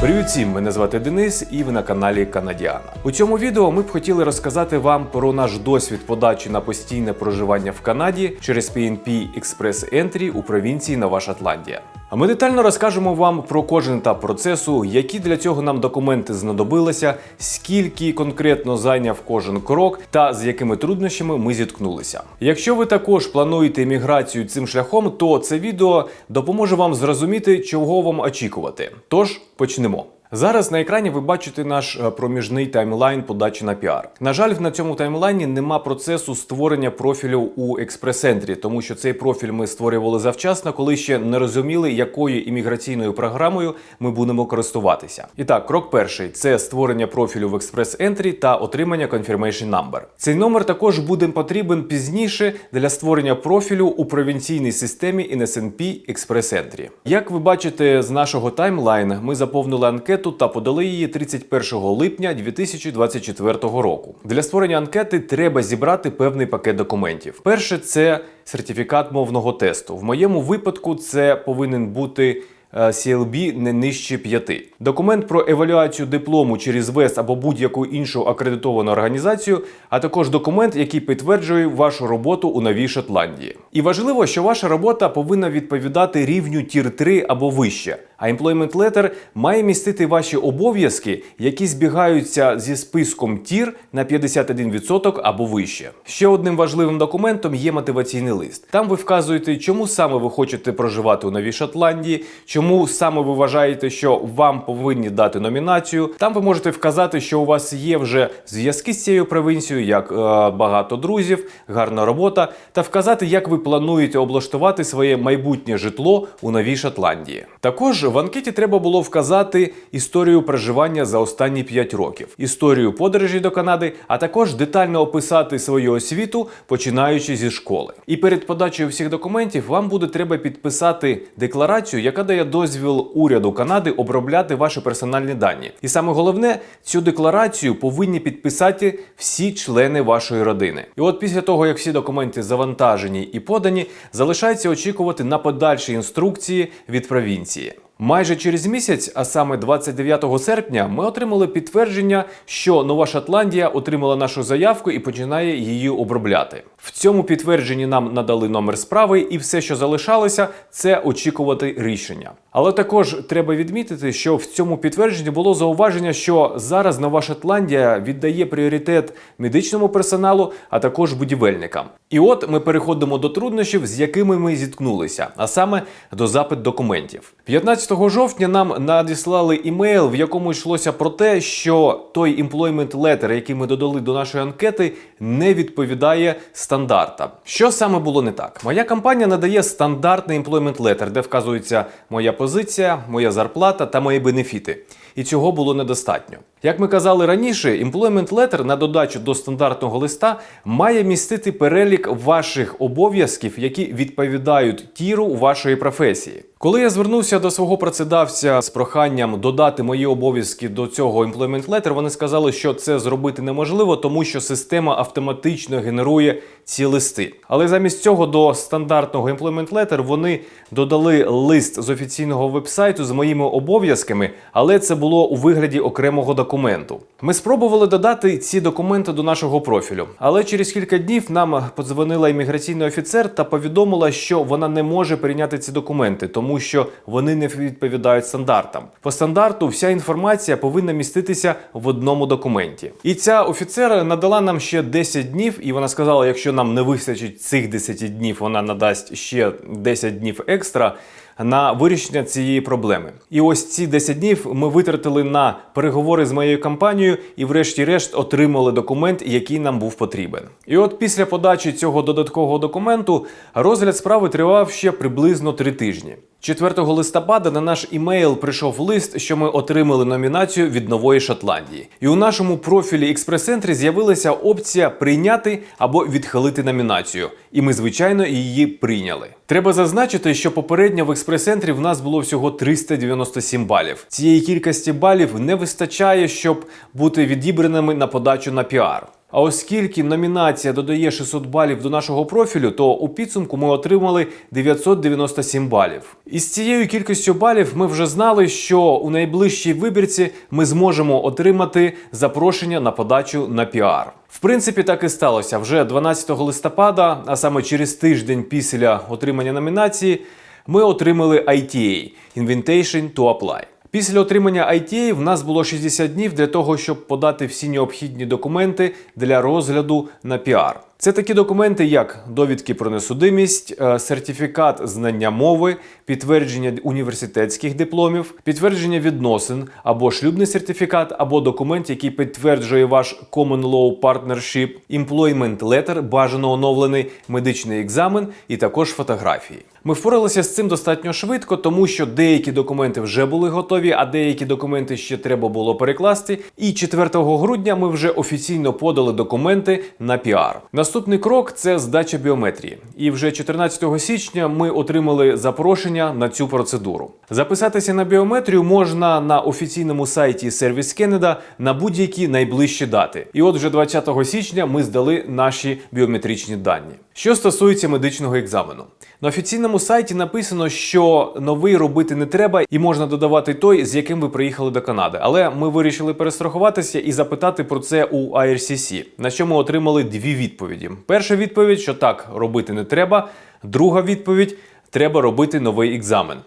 Привіт всім! Мене звати Денис, і ви на каналі Канадіана. У цьому відео ми б хотіли розказати вам про наш досвід подачі на постійне проживання в Канаді через PNP Express Entry у провінції Нова Шотландія. Ми детально розкажемо вам про кожен етап процесу, які для цього нам документи знадобилися, скільки конкретно зайняв кожен крок та з якими труднощами ми зіткнулися. Якщо ви також плануєте міграцію цим шляхом, то це відео допоможе вам зрозуміти, чого вам очікувати. Тож почнемо. Зараз на екрані ви бачите наш е, проміжний таймлайн подачі на піар. На жаль, на цьому таймлайні нема процесу створення профілю у експрес-центрі, тому що цей профіль ми створювали завчасно, коли ще не розуміли, якою імміграційною програмою ми будемо користуватися. І так, крок перший це створення профілю в експрес-ентрі та отримання confirmation number. Цей номер також буде потрібен пізніше для створення профілю у провінційній системі NSNP Entry. Як ви бачите з нашого таймлайну, ми заповнили анкету та подали її 31 липня 2024 року. Для створення анкети треба зібрати певний пакет документів. Перше це сертифікат мовного тесту. В моєму випадку це повинен бути. е, CLB не нижче 5. Документ про евалюацію диплому через ВЕС або будь-яку іншу акредитовану організацію, а також документ, який підтверджує вашу роботу у Новій Шотландії. І важливо, що ваша робота повинна відповідати рівню Тір 3 або вище. А Employment Letter має містити ваші обов'язки, які збігаються зі списком тір на 51% або вище. Ще одним важливим документом є мотиваційний лист. Там ви вказуєте, чому саме ви хочете проживати у Новій Шотландії, чому саме ви вважаєте, що вам повинні дати номінацію. Там ви можете вказати, що у вас є вже зв'язки з цією провінцією, як е, багато друзів, гарна робота, та вказати, як ви плануєте облаштувати своє майбутнє житло у Новій Шотландії. Також в анкеті треба було вказати історію проживання за останні 5 років, історію подорожі до Канади, а також детально описати свою освіту, починаючи зі школи. І перед подачею всіх документів вам буде треба підписати декларацію, яка дає дозвіл уряду Канади обробляти ваші персональні дані. І саме головне, цю декларацію повинні підписати всі члени вашої родини. І от після того, як всі документи завантажені і подані, залишається очікувати на подальші інструкції від провінції. Майже через місяць, а саме 29 серпня, ми отримали підтвердження, що Нова Шотландія отримала нашу заявку і починає її обробляти. В цьому підтвердженні нам надали номер справи, і все, що залишалося, це очікувати рішення. Але також треба відмітити, що в цьому підтвердженні було зауваження, що зараз Нова Шотландія віддає пріоритет медичному персоналу, а також будівельникам. І от ми переходимо до труднощів, з якими ми зіткнулися, а саме до запит документів. 15 жовтня нам надіслали імейл, в якому йшлося про те, що той employment letter, який ми додали до нашої анкети, не відповідає стандартам. Що саме було не так? Моя компанія надає стандартний employment letter, де вказується моя позиція, моя зарплата та мої бенефіти. І цього було недостатньо. Як ми казали раніше, employment letter на додачу до стандартного листа має містити перелік ваших обов'язків, які відповідають тіру вашої професії. Коли я звернувся до свого працедавця з проханням додати мої обов'язки до цього employment letter, вони сказали, що це зробити неможливо, тому що система автоматично генерує ці листи. Але замість цього до стандартного employment letter вони додали лист з офіційного вебсайту з моїми обов'язками, але це було у вигляді окремого документу. Ми спробували додати ці документи до нашого профілю, але через кілька днів нам подзвонила імміграційний офіцер та повідомила, що вона не може прийняти ці документи, тому що вони не відповідають стандартам. По стандарту вся інформація повинна міститися в одному документі. І ця офіцер надала нам ще 10 днів, і вона сказала, якщо нам не вистачить цих 10 днів, вона надасть ще 10 днів екстра на вирішення цієї проблеми. І ось ці 10 днів ми витратили на переговори з моєю компанією і, врешті-решт, отримали документ, який нам був потрібен. І от після подачі цього додаткового документу розгляд справи тривав ще приблизно 3 тижні. 4 листопада на наш імейл прийшов лист, що ми отримали номінацію від нової Шотландії. І у нашому профілі експрес-центрі з'явилася опція прийняти або відхилити номінацію. І ми, звичайно, її прийняли. Треба зазначити, що попередньо в експрес-центрі в нас було всього 397 балів. Цієї кількості балів не вистачає, щоб бути відібраними на подачу на піар. А оскільки номінація додає 600 балів до нашого профілю, то у підсумку ми отримали 997 балів. Із цією кількістю балів ми вже знали, що у найближчій вибірці ми зможемо отримати запрошення на подачу на піар. В принципі, так і сталося. Вже 12 листопада, а саме через тиждень після отримання номінації, ми отримали ITA – Invitation to Apply. Після отримання ITA в нас було 60 днів для того, щоб подати всі необхідні документи для розгляду на піар. Це такі документи, як довідки про несудимість, е, сертифікат знання мови, підтвердження університетських дипломів, підтвердження відносин або шлюбний сертифікат, або документ, який підтверджує ваш Common Law Partnership, Employment Letter, бажано оновлений медичний екзамен і також фотографії. Ми впоралися з цим достатньо швидко, тому що деякі документи вже були готові, а деякі документи ще треба було перекласти. І 4 грудня ми вже офіційно подали документи на піар. Наступний крок це здача біометрії. І вже 14 січня ми отримали запрошення на цю процедуру. Записатися на біометрію можна на офіційному сайті Сервіс Кенеда на будь-які найближчі дати. І от вже 20 січня ми здали наші біометричні дані. Що стосується медичного екзамену, на офіційному сайті написано, що новий робити не треба, і можна додавати той, з яким ви приїхали до Канади. Але ми вирішили перестрахуватися і запитати про це у IRCC, на що ми отримали дві відповіді. Перша відповідь, що так робити не треба. Друга відповідь треба робити новий екзамен.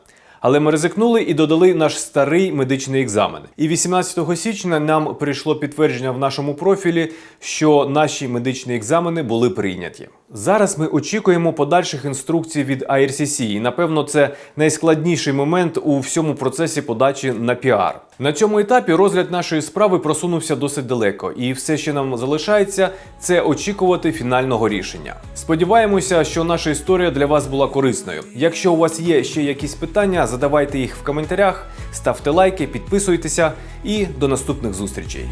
Але ми ризикнули і додали наш старий медичний екзамен. І 18 січня нам прийшло підтвердження в нашому профілі, що наші медичні екзамени були прийняті. Зараз ми очікуємо подальших інструкцій від IRCC, і напевно це найскладніший момент у всьому процесі подачі на піар. На цьому етапі розгляд нашої справи просунувся досить далеко, і все, що нам залишається, це очікувати фінального рішення. Сподіваємося, що наша історія для вас була корисною. Якщо у вас є ще якісь питання, задавайте їх в коментарях, ставте лайки, підписуйтеся і до наступних зустрічей.